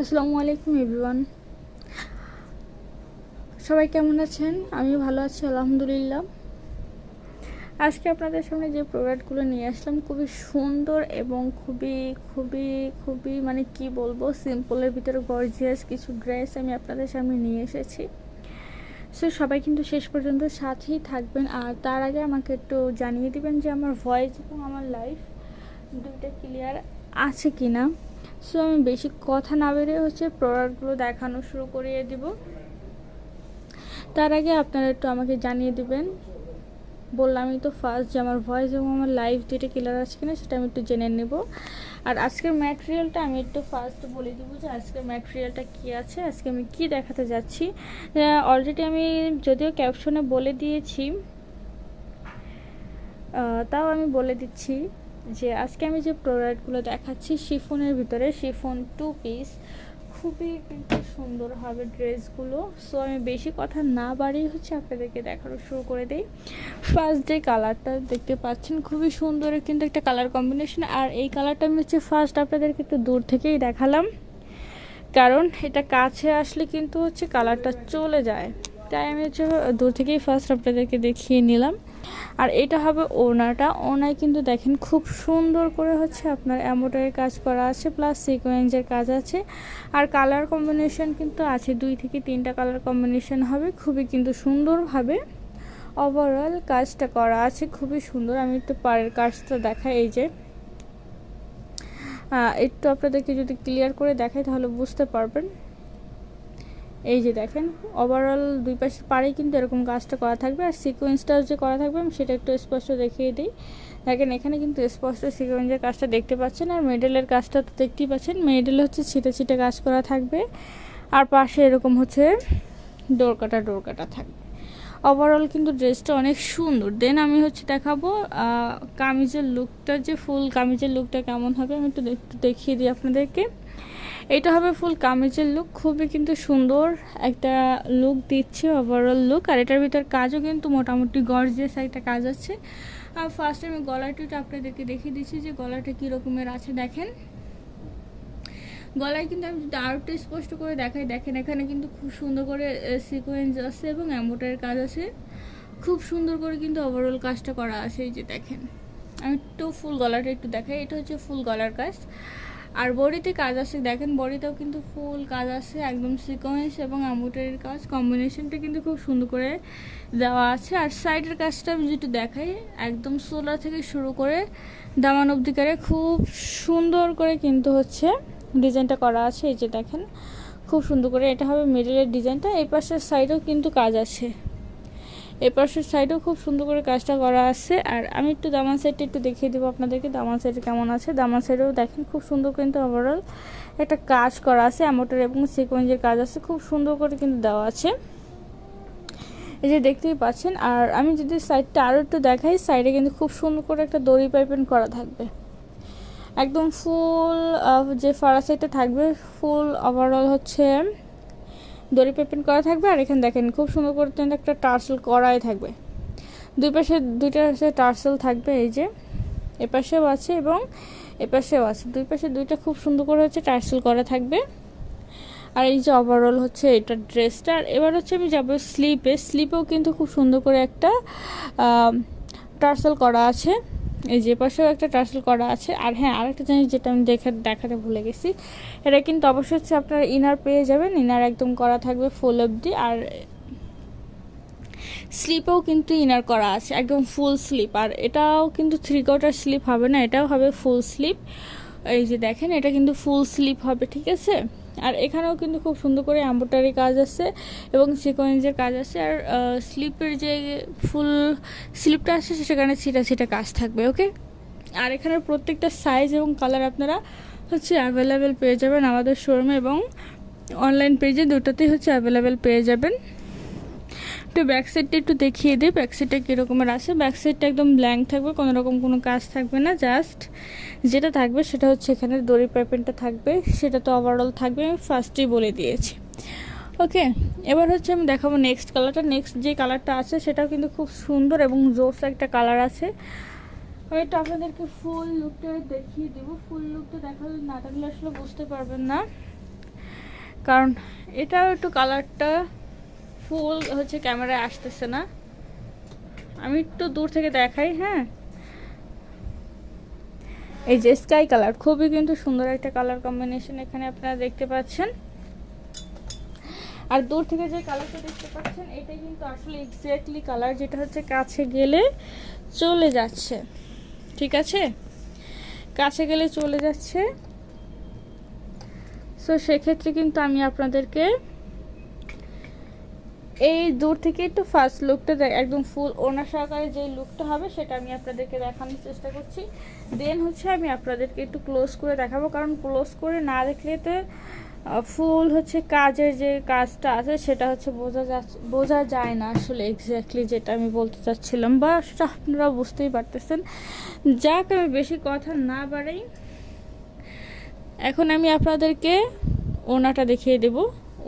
আসসালামু আলাইকুম এভরিওয়ান সবাই কেমন আছেন? আমি ভালো আছি, আলহামদুলিল্লাহ। আজকে আপনাদের সামনে যে প্রোডাক্টগুলো নিয়ে আসলাম, খুবই সুন্দর এবং খুবই খুবই খুবই মানে কি বলব সিম্পলের ভিতরে গর্জিয়াস কিছু ড্রেস আমি আপনাদের সামনে নিয়ে এসেছি। সো সবাই কিন্তু শেষ পর্যন্ত সাথেই থাকবেন। আর তার আগে আমাকে একটু জানিয়ে দিবেন যে আমার ভয়েস এবং আমার লাইফ দুইটা ক্লিয়ার আছে কি না সো আমি বেশি কথা না বেরিয়ে হচ্ছে প্রোডাক্টগুলো দেখানো শুরু করিয়ে দিব। তার আগে আপনারা একটু আমাকে জানিয়ে দিবেন। বললামই তো ফার্স্ট যে আমার ভয়েস এবং আমার লাইফ যেটা ক্লিয়ার আছে কিনা সেটা আমি একটু জেনে নেব। আর আজকের ম্যাটেরিয়ালটা আমি একটু ফার্স্ট বলে দিব যে আজকের ম্যাটেরিয়ালটা কী আছে, আজকে আমি কি দেখাতে যাচ্ছি। অলরেডি আমি যদিও ক্যাপশনে বলে দিয়েছি তাও আমি বলে দিচ্ছি যে আজকে আমি যে প্রোডাক্টগুলো দেখাচ্ছি শিফনের ভিতরে, শিফন টু পিস খুবই কিন্তু সুন্দর হবে ড্রেসগুলো। সো আমি বেশি কথা না বাড়িয়ে হচ্ছে আপনাদেরকে দেখানো শুরু করে দিই। ফার্স্ট যে কালারটা দেখতে পাচ্ছেন, খুবই সুন্দর কিন্তু একটা কালার কম্বিনেশন আর এই কালারটা আমি হচ্ছে ফার্স্ট আপনাদেরকে একটু দূর থেকেই দেখালাম। কারণ এটা কাছে আসলে কিন্তু হচ্ছে কালারটা চলে যায়। তাই আমি হচ্ছে দূর থেকেই ফার্স্ট আপনাদেরকে দেখিয়ে নিলাম। আর এটা হবে ওনাটা। ওনায় কিন্তু দেখেন খুব সুন্দর করে হচ্ছে আপনার অ্যামোটারের কাজ করা আছে প্লাস সিকোয়েন্সের কাজ আছে। আর কালার কম্বিনেশন কিন্তু আছে, দুই থেকে তিনটা কালার কম্বিনেশন হবে, খুবই কিন্তু সুন্দরভাবে ওভারঅল কাজটা করা আছে, খুবই সুন্দর। আমি একটু পাড়ের কাজটা দেখাই, এই যে। একটু আপনাদেরকে যদি ক্লিয়ার করে দেখাই, তাহলে বুঝতে পারবেন। এই যে দেখেন ওভারঅল দুই পাশে পাড়েই কিন্তু এরকম কাজটা করা থাকবে আর সিকোয়েন্সটাও যে করা থাকবে, আমি সেটা একটু স্পষ্ট দেখিয়ে দিই। দেখেন, এখানে কিন্তু স্পষ্ট সিকোয়েন্সের কাজটা দেখতে পাচ্ছেন আর মেডেলের কাজটা তো দেখতেই পাচ্ছেন। মেডেল হচ্ছে ছিটে ছিটে কাজ করা থাকবে আর পাশে এরকম হচ্ছে ডোর কাটা ডোর কাটা থাকবে। ওভারঅল কিন্তু ড্রেসটা অনেক সুন্দর। দেন আমি হচ্ছে দেখাবো কামিজের লুকটা যে ফুল কামিজের লুকটা কেমন হবে, আমি একটু দেখিয়ে দিই আপনাদেরকে। এটা হবে ফুল কামিজের লুক খুবই কিন্তু সুন্দর একটা লুক দিচ্ছে ওভারঅল লুক আর এটার ভিতর কাজও কিন্তু মোটামুটি গর্জিয়াস একটা কাজ আছে। আর ফার্স্টে আমি গলাটিটা আপনাদেরকে দেখিয়ে দিচ্ছি যে গলাটা কী রকমের আছে, দেখেন। গলায় কিন্তু আমি যদি আরও একটু স্পষ্ট করে দেখাই, দেখেন এখানে কিন্তু খুব সুন্দর করে সিকোয়েন্স আছে এবং অ্যাম্বোটারের কাজ আছে। খুব সুন্দর করে কিন্তু ওভারঅল কাজটা করা আছে, এই যে দেখেন। আমি একটু ফুল গলাটা একটু দেখাই, এটা হচ্ছে ফুল গলার কাজ। আর বডিতে কাজ আছে। দেখেন বডিতেও কিন্তু ফুল কাজ আছে, একদম সিকোয়েন্স এবং আমুটারির কাজ। কম্বিনেশনটা কিন্তু খুব সুন্দর করে দেওয়া আছে। আর সাইডের কাজটা আমি যেটু দেখাই, একদম সোলার থেকে শুরু করে দামান অব্দিকারে খুব সুন্দর করে কিন্তু হচ্ছে ডিজাইনটা করা আছে। এই যে দেখেন, খুব সুন্দর করে এটা হবে মিডলের ডিজাইনটা এই পাশের সাইডেও কিন্তু কাজ আছে। এই পাশের সাইডেও খুব সুন্দর করে কাজটা করা আছে। আর আমি একটু দামান সাইডটা একটু দেখিয়ে দেবো আপনাদেরকে দামান সাইডে কেমন আছে। দামান সাইডেও দেখেন খুব সুন্দর কিন্তু ওভারঅল একটা কাজ করা আছে অ্যামোটার এবং সিকোয়েন্সের কাজ আছে। খুব সুন্দর করে কিন্তু দেওয়া আছে। এই যে দেখতেই পাচ্ছেন, আর আমি যদি সাইডটা আরও একটু দেখাই সাইডে কিন্তু খুব সুন্দর করে একটা দড়ি পাইপেন করা থাকবে। একদম ফুল যে ফারা সাইডটা থাকবে ফুল ওভারঅল হচ্ছে দড়ি পেপেন্ট করা থাকবে, আর এখানে দেখেন খুব সুন্দর করে একটা টার্সেল করাই থাকবে। দুই পাশে, দুইটা টার্সেল থাকবে এই যে এপাশেও আছে এবং এপাশেও আছে। দুই পাশে দুইটা খুব সুন্দর করে হচ্ছে টার্সেল করা থাকবে। আর এই যে ওভারঅল হচ্ছে এটা ড্রেসটা, আর এবার হচ্ছে আমি যাব স্লিপে। স্লিপেও কিন্তু খুব সুন্দর করে একটা টার্সেল করা আছে। এই যে পাশেও একটা টার্সেল করা আছে। আর হ্যাঁ আরেকটা জিনিস যেটা আমি দেখে দেখাতে ভুলে গেছি, এটা কিন্তু অবশ্যই হচ্ছে আপনার ইনার পেয়ে যাবেন। ইনার একদম করা থাকবে ফুল অবধি। আর স্লিপেও কিন্তু ইনার করা আছে, একদম ফুল স্লিপ আর এটাও কিন্তু থ্রি কোয়ার্টার স্লিপ হবে না, এটাও হবে ফুল স্লিপ এই যে দেখেন, এটা কিন্তু ফুল স্লিপ হবে, ঠিক আছে? আর এখানেও কিন্তু খুব সুন্দর করে অ্যাম্বোটারি কাজ আছে এবং সিকোয়েন্সের কাজ আছে। আর স্লিপের যে ফুল স্লিপটা আছে সেখানে ছিটা ছিটা কাজ থাকবে ওকে আর এখানের প্রত্যেকটা সাইজ এবং কালার আপনারা হচ্ছে অ্যাভেলেবেল পেয়ে যাবেন আমাদের শোরুমে এবং অনলাইন পেজে দুটোতেই হচ্ছে অ্যাভেলেবেল পেয়ে যাবেন। একটু ব্যাক সাইডটা একটু দেখিয়ে দিই ব্যাক সাইডটা কীরকমের আছে। ব্যাক সাইডটা একদম ব্ল্যাঙ্ক থাকবে, কোনো রকম কোনো কাজ থাকবে না জাস্ট যেটা থাকবে সেটা হচ্ছে এখানে দড়ি পাইপেনটা থাকবে, সেটা তো ওভারঅল থাকবে, আমি ফার্স্টেই বলে দিয়েছি। ওকে এবার হচ্ছে আমি দেখাবো নেক্সট কালারটা নেক্সট যে কালারটা আছে, সেটাও কিন্তু খুব সুন্দর এবং জোস একটা কালার আছে। আমি একটু আপনাদেরকে ফুল লুকটা দেখিয়ে দেবো। ফুল লুকটা দেখালে না থাকলে আসলে বুঝতে পারবেন না। কারণ এটাও একটু কালারটা ফুল হচ্ছে ক্যামেরায় আসতেছে না। আমি একটু দূর থেকে দেখাই হ্যাঁ। এই যে স্কাই কালার খুবই কিন্তু সুন্দর একটা কালার কম্বিনেশন এখানে আপনারা দেখতে পাচ্ছেন। আর দূর থেকে যে কালারটা দেখতে পাচ্ছেন এটাই কিন্তু আসলে এক্স্যাক্টলি কালার যেটা হচ্ছে কাছে গেলে চলে যাচ্ছে। ঠিক আছে? কাছে গেলে চলে যাচ্ছে। সো সেক্ষেত্রে কিন্তু আমি আপনাদেরকে এই দূর থেকে একটু ফার্স্ট লুকটা একদম ফুল ওনার সহকারে যে লুকটা হবে সেটা আমি আপনাদেরকে দেখানোর চেষ্টা করছি। দেন হচ্ছে আমি আপনাদেরকে একটু ক্লোজ করে দেখাবো, কারণ ক্লোজ করে না দেখলে তো ফুল হচ্ছে কাজের যে কাজটা আছে সেটা হচ্ছে বোঝা যাচ্ছে বোঝা যায় না আসলে এক্স্যাক্টলি যেটা আমি বলতে চাচ্ছিলাম বা সেটা আপনারা বুঝতেই পারতেছেন। যাক, আমি বেশি কথা না বাড়াই। এখন আমি আপনাদেরকে ওনাটা দেখিয়ে দেব।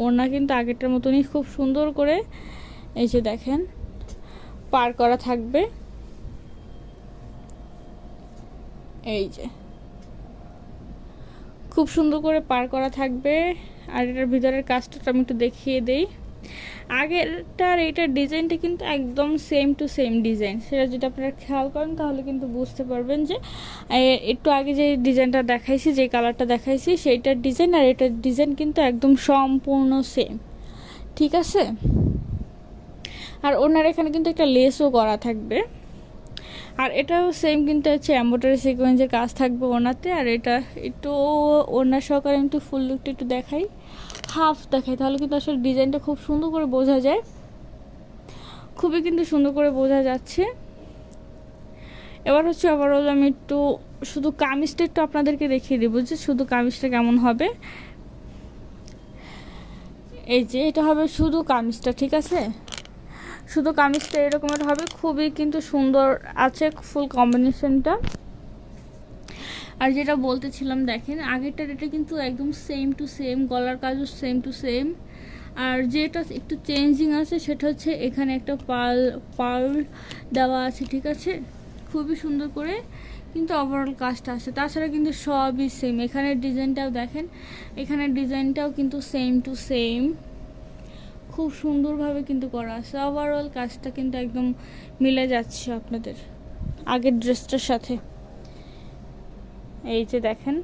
ওনা কিন্তু আগেরটার মতনই খুব সুন্দর করে এই যে দেখেন পার করা থাকবে। এই যে। খুব সুন্দর করে পার করা থাকবে। আর এটার ভিতরের কাজটা আমি একটু দেখিয়ে দেই। আগেরটার এইটার ডিজাইনটা কিন্তু একদম সেম টু সেম ডিজাইন সেটা যদি আপনারা খেয়াল করেন, তাহলে কিন্তু বুঝতে পারবেন যে একটু আগে যে ডিজাইনটা দেখাইছি, যে কালারটা দেখাইছি, সেইটার ডিজাইন আর এটার ডিজাইন কিন্তু একদম সম্পূর্ণ সেম ঠিক আছে? আর ওনার এখানে কিন্তু একটা লেসও করা থাকবে। আর এটাও সেম কিন্তু হচ্ছে অ্যাম্বোটারি সিকোয়েন্সের কাজ থাকবে ওনাতে। আর এটা একটু ওনার সহকারে আমি একটু ফুল লুকটা একটু দেখাই। হাফ দেখাই তাহলে কিন্তু আসলে ডিজাইনটা খুব সুন্দর করে বোঝা যায়। খুবই কিন্তু সুন্দর করে বোঝা যাচ্ছে। এবার হচ্ছে ওভারঅল আমি একটু শুধু কামিজটা একটু আপনাদেরকে দেখিয়ে দেবো যে শুধু কামিজটা কেমন হবে। এই যে, এটা হবে শুধু কামিজটা, ঠিক আছে? শুধু কামিজটা এরকমের হবে, খুবই কিন্তু সুন্দর আছে ফুল কম্বিনেশনটা আর যেটা বলতেছিলাম, দেখেন, আগেরটার এটা কিন্তু একদম সেম টু সেম গলার কাজও সেম টু সেম আর যেটা একটু চেঞ্জিং আছে, সেটা হচ্ছে এখানে একটা পাল পাল দেওয়া আছে, ঠিক আছে? খুবই সুন্দর করে কিন্তু ওভারঅল কাজটা আছে। তাছাড়া কিন্তু সবই সেম এখানের ডিজাইনটাও দেখেন, এখানের ডিজাইনটাও কিন্তু সেম টু সেম খুব সুন্দরভাবে কিন্তু করা আছে। ওভারঅল কাজটা কিন্তু একদম মিলে যাচ্ছে আপনাদের আগের ড্রেসটার সাথে। এই যে দেখেন,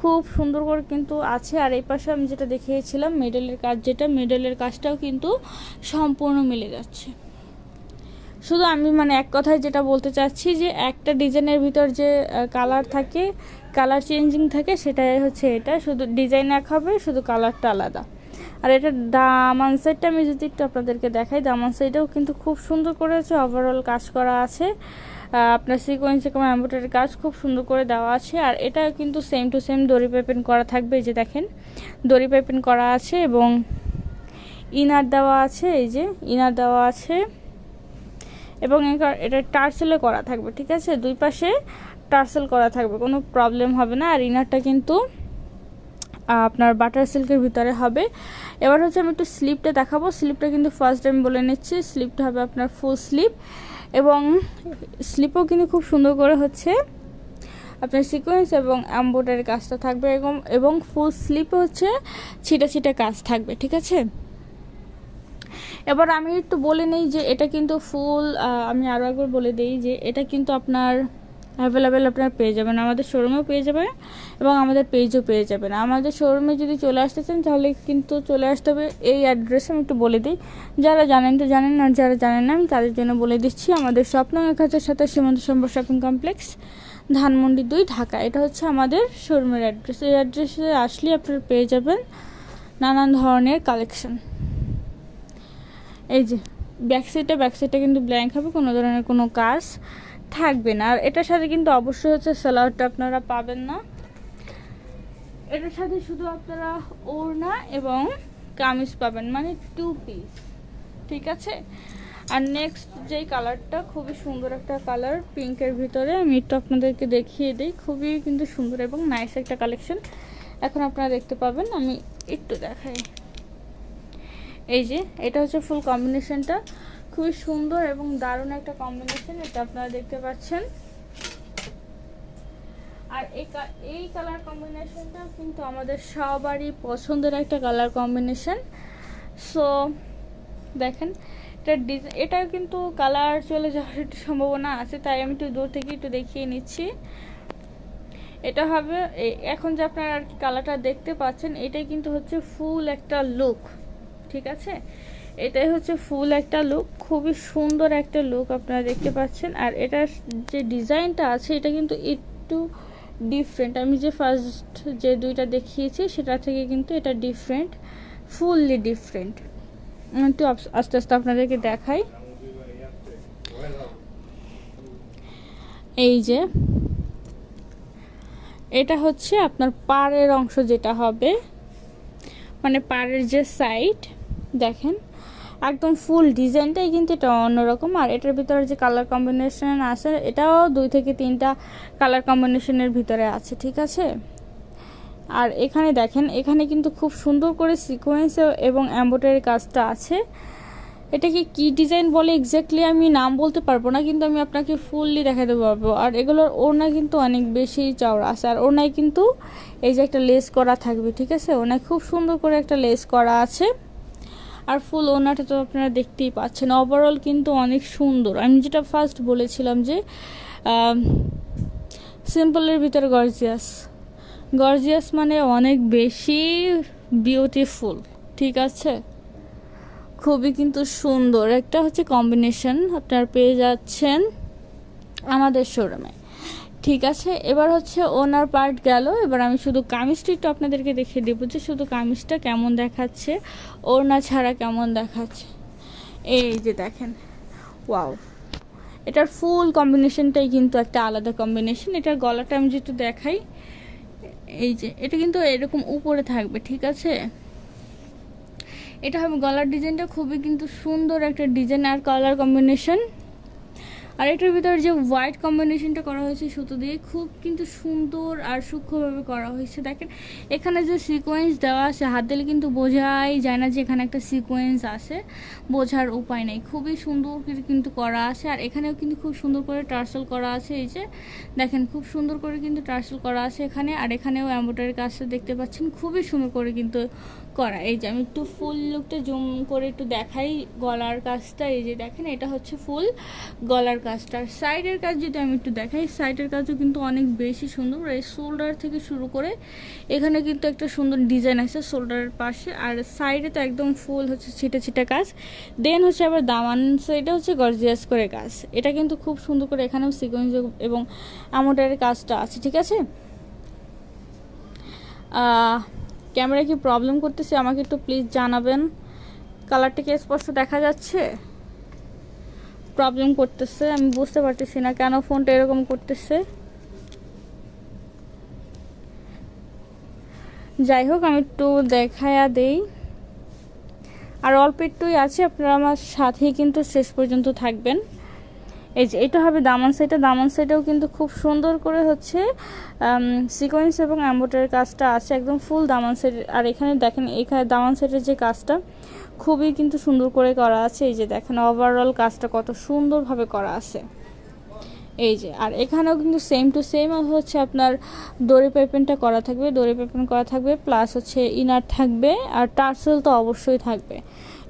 খুব সুন্দর করে কিন্তু আছে। আর এই পাশে আমি যেটা দেখিয়েছিলাম মেডেলের কাজ যেটা মেডেলের কাজটাও কিন্তু সম্পূর্ণ মিলে যাচ্ছে। শুধু আমি মানে এক কথায় যেটা বলতে চাচ্ছি যে, একটা ডিজাইনের ভিতর যে কালার থাকে কালার চেঞ্জিং থাকে, সেটাই হচ্ছে এটা। শুধু ডিজাইন এক হবে, শুধু কালারটা আলাদা। আর এটা দামান সাইডটা আমি যদি একটু আপনাদেরকে দেখাই, দামান সাইডেও কিন্তু খুব সুন্দর করেছে। ওভারঅল কাজ করা আছে। আপনার সিকোয়েন্সে কোনো অ্যাম্বোটারি কাজ খুব সুন্দর করে দেওয়া আছে, আর এটা কিন্তু সেম টু সেম দড়ি পাইপেন করা থাকবে, এই যে দেখেন। দড়ি পাইপেন করা আছে এবং ইনার দেওয়া আছে, এই যে ইনার দেওয়া আছে। এবং এটা টার্সেলে করা থাকবে, ঠিক আছে? দুই পাশে টার্সেল করা থাকবে, কোনো প্রবলেম হবে না। আর ইনারটা কিন্তু আপনার বাটার সিল্কের ভিতরে হবে। এবার হচ্ছে আমি একটু স্লিপটা দেখাবো। স্লিপটা কিন্তু ফার্স্ট টাইম বলে নিচ্ছি। স্লিপটা হবে আপনার ফুল স্লিপ এবং স্লিপও কিন্তু খুব সুন্দর করে হচ্ছে আপনার সিকোয়েন্স এবং অ্যাম্বোটারি কাজটা থাকবে এবং এবং ফুল স্লিপ হচ্ছে ছিটা ছিটা কাজ থাকবে, ঠিক আছে? এবার আমি একটু বলে নিই যে এটা কিন্তু ফুল আমি আরও একবার বলে দিই যে এটা কিন্তু আপনার অ্যাভেলেবেল আপনার পেয়ে যাবেন। আমাদের শোরুমেও পেয়ে যাবেন এবং আমাদের পেজও পেয়ে যাবেন। আমাদের শোরুমে যদি চলে আসতে চান তাহলে কিন্তু চলে আসতে হবে। এই অ্যাড্রেসে আমি একটু বলে দিই। যারা জানেন তো জানেন, আর যারা জানেন না, আমি তাদের জন্য বলে দিচ্ছি। আমাদের স্বপ্ন এক সাতাশ সীমান্ত সম্পর শপিং কমপ্লেক্স, ধানমন্ডি দুই, ঢাকা। এটা হচ্ছে আমাদের শোরুমের অ্যাড্রেস এই অ্যাড্রেসে আসলে আপনারা পেয়ে যাবেন নানান ধরনের কালেকশন এই যে ব্যাক সাইডটা ব্যাক সাইডটা কিন্তু ব্ল্যাঙ্ক হবে, কোনো ধরনের কোনো কাজ থাকবে না। আর এটার সাথে কিন্তু অবশ্যই হচ্ছে স্যালাডটা আপনারা পাবেন না। এটার সাথে শুধু আপনারা ওড়না এবং কামিজ পাবেন মানে টু পিস ঠিক আছে? আর নেক্সট যেই কালারটা খুবই সুন্দর একটা কালার পিঙ্কের ভিতরে। আমি একটু আপনাদেরকে দেখিয়ে দিই। খুবই কিন্তু সুন্দর এবং নাইস একটা কালেকশন এখন আপনারা দেখতে পাবেন, আমি একটু দেখাই। এই যে, এটা হচ্ছে ফুল কম্বিনেশনটা খুবই সুন্দর এবং দারুণ একটা কম্বিনেশন এটা আপনারা দেখতে পাচ্ছেন। আর এই কালার কম্বিনেশনটা কিন্তু আমাদের সবারই পছন্দের একটা কালার কম্বিনেশন সো দেখেন, এটা ডিজাইন এটাও কিন্তু কালার চলে যাওয়ার একটু সম্ভাবনা আছে, তাই আমি একটু দূর থেকে একটু দেখিয়ে নিচ্ছি। এটা হবে এখন যে আপনারা আর কি কালারটা দেখতে পাচ্ছেন, এটাই কিন্তু হচ্ছে ফুল একটা লুক ঠিক আছে? এটাই হচ্ছে ফুল একটা লুক খুবই সুন্দর একটা লুক আপনারা দেখতে পাচ্ছেন। আর এটার যে ডিজাইনটা আছে, এটা কিন্তু একটু ডিফারেন্ট আমি যে ফার্স্ট যে দুইটা দেখিয়েছি, সেটা থেকে কিন্তু এটা ডিফারেন্ট ফুললি ডিফারেন্ট একটু আস্তে আস্তে আপনাদেরকে দেখাই। এই যে, এটা হচ্ছে আপনার পাড়ের অংশ যেটা হবে। মানে পাড়ের যে সাইড দেখেন। একদম ফুল ডিজাইনটাই কিন্তু এটা অন্যরকম। আর এটার ভিতরে যে কালার কম্বিনেশন আছে, এটাও দুই থেকে তিনটা কালার কম্বিনেশনের ভিতরে আছে, ঠিক আছে? আর এখানে দেখেন, এখানে কিন্তু খুব সুন্দর করে সিকোয়েন্স এবং এম্ব্রয়ডারি কাজটা আছে। এটাকে কি ডিজাইন বলে এক্স্যাক্টলি আমি নাম বলতে পারব না, কিন্তু আমি আপনাকে ফুললি দেখাতে পারব। আর এগুলোর ওড়না কিন্তু অনেক বেশি চওড়া আছে, আর ওড়নায় কিন্তু এই যে একটা লেস করা থাকবে, ঠিক আছে? ওনায় খুব সুন্দর করে একটা লেস করা আছে। আর ফুল ওনাটা তো আপনারা দেখতেই পাচ্ছেন। ওভারঅল কিন্তু অনেক সুন্দর। আমি যেটা ফার্স্ট বলেছিলাম যে সিম্পলের ভিতরে গর্জিয়াস গর্জিয়াস মানে অনেক বেশি বিউটিফুল ঠিক আছে? খুবই কিন্তু সুন্দর। একটা হচ্ছে কম্বিনেশন আপনার পেয়ে যাচ্ছেন আমাদের শোরুমে ঠিক আছে, এবার হচ্ছে ওনার পার্ট গেল। এবার আমি শুধু কামিজটা একটু আপনাদেরকে দেখিয়ে দেবো যে শুধু কামিজটা কেমন দেখাচ্ছে, ওড়না ছাড়া কেমন দেখাচ্ছে। এই যে দেখেন ওয়াও এটার ফুল কম্বিনেশনটাই কিন্তু একটা আলাদা কম্বিনেশন এটার গলাটা আমি যেহেতু দেখাই, এই যে, এটা কিন্তু এরকম উপরে থাকবে, ঠিক আছে? এটা হবে গলার ডিজাইনটা খুবই কিন্তু সুন্দর একটা ডিজাইন আর কালার কম্বিনেশন আর এটার ভিতরে যে হোয়াইট কম্বিনেশনটা করা হয়েছে সুতো দিয়ে, খুব কিন্তু সুন্দর আর সূক্ষ্মভাবে করা হয়েছে। দেখেন, এখানে যে সিকোয়েন্স দেওয়া আছে, হাত দিলে কিন্তু বোঝাই যায় না যে এখানে একটা সিকোয়েন্স আছে। বোঝার উপায় নেই। খুবই সুন্দর কিন্তু করা আছে, আর এখানেও কিন্তু খুব সুন্দর করে টার্সেল করা আছে। এই যে, দেখেন, খুব সুন্দর করে কিন্তু টার্সেল করা আছে এখানে, আর এখানেও এম্ব্রয়ডারি কাজটা দেখতে পাচ্ছেন। খুবই সুন্দর করে কিন্তু করা। এই যে আমি একটু ফুল লুকটা জুম করে একটু দেখাই গলার কাজটা। এই যে দেখেন, এটা হচ্ছে ফুল গলার কাজটা। আর সাইডের কাজ যদি আমি একটু দেখাই সাইডের কাজও কিন্তু অনেক বেশি সুন্দর। এই শোল্ডার থেকে শুরু করে এখানে কিন্তু একটা সুন্দর ডিজাইন আছে শোল্ডারের পাশে। আর সাইডে তো একদম ফুল হচ্ছে ছিটে ছিটে কাজ। দেন হচ্ছে আবার দামান সাইডে হচ্ছে গর্জিয়াস করে কাজ। এটা কিন্তু খুব সুন্দর করে এখানেও সিকোয়েন্স এবং আমোটারের কাজটা আছে, ঠিক আছে? ক্যামেরা কি প্রবলেম করতেছে আমাকে একটু প্লিজ জানাবেন। কালারটা কি স্পষ্ট দেখা যাচ্ছে? প্রবলেম করতেছে, আমি বুঝতে পারতেছি না কেন ফোনটা এরকম করতেছে। যাই হোক, আমি একটু দেখায়া দেই। আর অল্প একটুই আছে, আপনারা আমার সাথেই কিন্তু শেষ পর্যন্ত থাকবেন। এই যে, এটা হবে দামান সাইডে দামান সাইডেও কিন্তু খুব সুন্দর করে হচ্ছে সিকোয়েন্স এবং অ্যাম্বোটারের কাজটা আছে, একদম ফুল দামান সাইড আর এখানে দেখেন, এখানে দামান সাইডের যে কাজটা, খুবই কিন্তু সুন্দর করে করা আছে। এই যে দেখেন ওভারঅল কাজটা কত সুন্দরভাবে করা আছে। এই যে, আর এখানেও কিন্তু সেম টু সেম হচ্ছে আপনার দড়ি পেপেনটা করা থাকবে, দড়ি পেপেন করা থাকবে প্লাস হচ্ছে ইনার থাকবে, আর টার্সেল তো অবশ্যই থাকবে।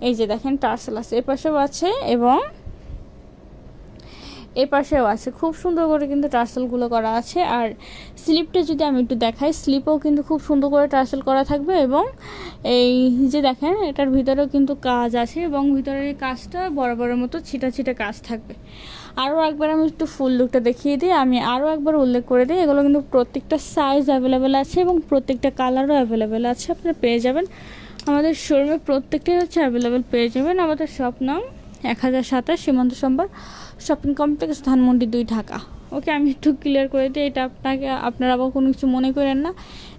এই যে দেখেন টার্সেল আছে, এপাশেও আছে, এবং এ পাশেও আছে। খুব সুন্দর করে কিন্তু টার্সেলগুলো করা আছে। আর স্লিপটা যদি আমি একটু দেখাই স্লিপও কিন্তু খুব সুন্দর করে টার্সেল করা থাকবে এবং এই যে দেখেন, এটার ভিতরেও কিন্তু কাজ আছে এবং ভিতরের এই কাজটা বরাবরের মতো ছিটা ছিটা কাজ থাকবে। আরও একবার আমি একটু ফুল লুকটা দেখিয়ে দিই। আমি আরও একবার উল্লেখ করে দিই, এগুলো কিন্তু প্রত্যেকটা সাইজ অ্যাভেলেবেল আছে এবং প্রত্যেকটা কালারও অ্যাভেলেবেল আছে। আপনারা পেয়ে যাবেন। আমাদের শোরুমে প্রত্যেকটাই হচ্ছে অ্যাভেলেবেল পেয়ে যাবেন। আমাদের শপ নাম এক হাজার সাতাশ সীমান্ত সম্বর শপিং কমপ্লেক্স ধানমন্ডি দুই ঢাকা। ওকে আমি একটু ক্লিয়ার করে দিই, এটা আপনাকে, আপনারা আবার কোনো কিছু মনে করেন না।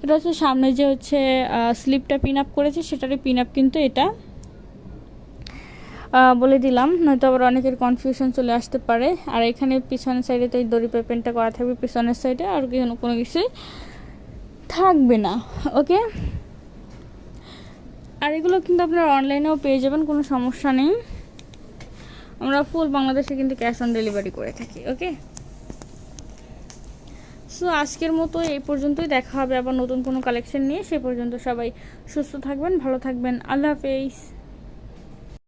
এটা হচ্ছে সামনে যে হচ্ছে স্লিপটা পিন আপ করেছে, সেটারই পিন আপ কিন্তু এটা। বলে দিলাম, নয়তো আবার অনেকের কনফিউশন চলে আসতে পারে। আর এখানে পিছনের সাইডে তো এই দড়ি পেপেন্টটা করা থাকবে, পিছনের সাইডে আর কোনো কিছুই থাকবে না। ওকে আর এগুলো কিন্তু আপনারা অনলাইনেও পেয়ে যাবেন, কোনো সমস্যা নেই। আমরা ফুল বাংলাদেশে কিন্তু ক্যাশ অন ডেলিভারি করে থাকি ওকে সো আজকের মতো এই পর্যন্তই। দেখা হবে আবার নতুন কোনো কালেকশন নিয়ে। সে পর্যন্ত সবাই সুস্থ থাকবেন, ভালো থাকবেন। আল্লাহ হাফেজ।